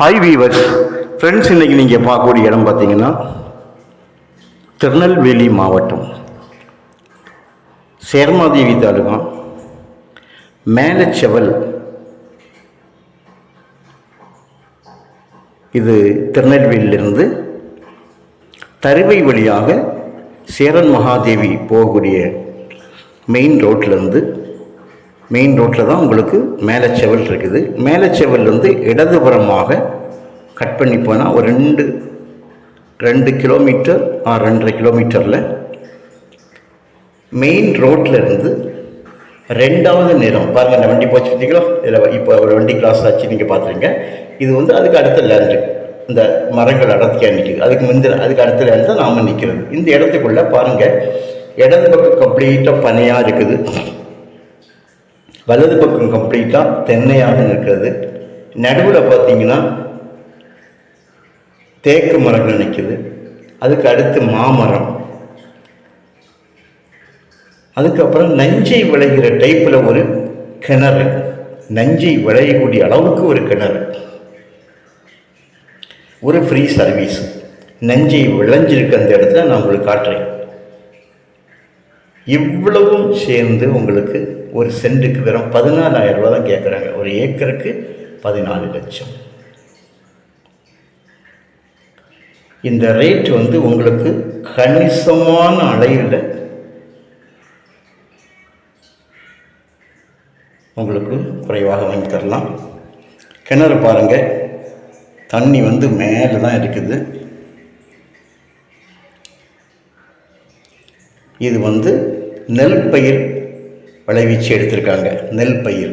Hi viewers friends இன்றைக்கி நீங்கள் பார்க்கக்கூடிய இடம் பார்த்தீங்கன்னா திருநெல்வேலி மாவட்டம். சேர்மாதேவி தாலுகா மேலச்செவல். இது திருநெல்வேலியிலிருந்து தருவை வழியாக சேரன் மகாதேவி போகக்கூடிய மெயின் ரோட்லேருந்து மெயின் ரோட்டில் தான் உங்களுக்கு மேலே செவல் இருக்குது. மேலச்செவல்லேருந்து இடதுபுறமாக கட் பண்ணி போனால் ஒரு ரெண்டு ரெண்டு கிலோமீட்டர் ஆ ரெண்டரை கிலோமீட்டரில் மெயின் ரோட்டில் இருந்து ரெண்டாவது நிறம். பாருங்கள் இந்த வண்டி போச்சு பார்த்தீங்களா? இதில் இப்போ ஒரு வண்டி கிராஸ் ஆச்சு நீங்கள் பார்த்துருங்க இது வந்து அதுக்கு அடுத்த லேண்டு இந்த மரங்கள் அடர்த்தியாக நிற்கிது அதுக்கு முந்தின அதுக்கு அடுத்த லேண்டு தான் நாம் நிற்கிறது இந்த இடத்துக்குள்ளே பாருங்கள் இடது பக்கம் கம்ப்ளீட்டாக பனையாக இருக்குது. வலது பக்கம் கம்ப்ளீட்டாக தென்னையாக இருக்கிறது. நடுவில் பார்த்தீங்கன்னா தேக்கு மரங்கள் நிற்கிது அதுக்கு அடுத்து மாமரம். அதுக்கப்புறம் நஞ்சை விளைகிற டைப்பில் ஒரு கிணறு. நஞ்சை விளையக்கூடிய அளவுக்கு ஒரு கிணறு. ஒரு ஃப்ரீ சர்வீஸ் நஞ்சை விளைஞ்சிருக்க அந்த இடத்துல நான் உங்களுக்கு காட்டுறேன். இவ்வளவும் சேர்ந்து உங்களுக்கு ஒரு சென்ட்டுக்கு வெறும் பதினாலாயிரம் ரூபா தான் கேட்குறாங்க ஒரு ஏக்கருக்கு பதினாலு லட்சம். இந்த ரேட் வந்து உங்களுக்கு கணிசமான அளவில் உங்களுக்கு குறைவாக வாங்கி தரலாம். கிணறு பாருங்கள் தண்ணி வந்து மேலே தான் இருக்குது. இது வந்து நெல் பயிர் விளைவிச்சு எடுத்திருக்காங்க. நெல் பயிர்.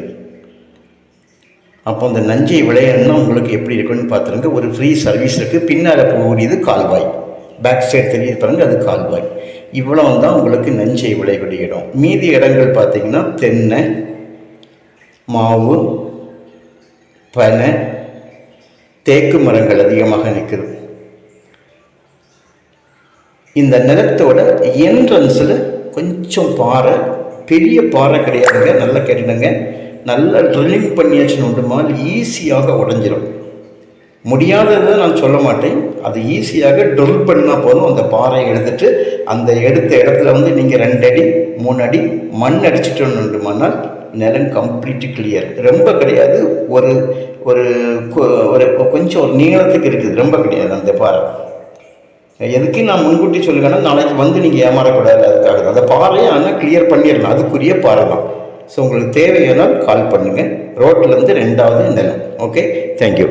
அப்போ அந்த நஞ்சை விளையணும்னா உங்களுக்கு எப்படி இருக்குன்னு பார்த்துருங்க ஒரு ஃப்ரீ சர்வீஸ் இருக்குது பின்னால் போகக்கூடியது கால்வாய். பேக் சைடு தெரிய பாருங்க அது கால்வாய். இவ்வளோ தான் உங்களுக்கு நஞ்சை விளையக்கூடிய இடம் மீதி இடங்கள் பார்த்திங்கன்னா தென்னை மாவு பனை தேக்கு மரங்கள் அதிகமாக நிற்குது இந்த நிலத்தோட என்ட்ரன்ஸில் கொஞ்சம் பாறை பெரிய பாறை கிடையாதுங்க. நல்லா கேட்டுடுங்க. நல்லா ட்ரில்லிங் பண்ணியாச்சுன்னு உண்டுமால் ஈஸியாக உடஞ்சிரும். முடியாததை நான் சொல்ல மாட்டேன். அது ஈஸியாக ட்ரில் பண்ணால் போதும். அந்த பாறையை எடுத்துட்டு அந்த எடுத்த இடத்துல வந்து நீங்கள் ரெண்டு அடி மூணு அடி மண் அடிச்சிட்டோன்னுமானால் நிலம் கம்ப்ளீட்டு கிளியர் ரொம்ப கிடையாது. ஒரு ஒரு கொ- ஒரு கொஞ்சம் ஒரு நீளத்துக்கு இருக்குது. ரொம்ப கிடையாது அந்த பாறை. எதுக்கு நான் முன்கூட்டி சொல்லுங்கன்னா நாளைக்கு வந்து நீங்கள் ஏமாறக்கூடாது அதுக்காக தான். அந்த பாறையை ஆனால் கிளியர் பண்ணிடலாம் அதுக்குரிய பாறை தான். ஸோ உங்களுக்கு தேவையானால் கால் பண்ணுங்கள் ரோட்டிலேருந்து ரெண்டாவது நிலம். Okay thank you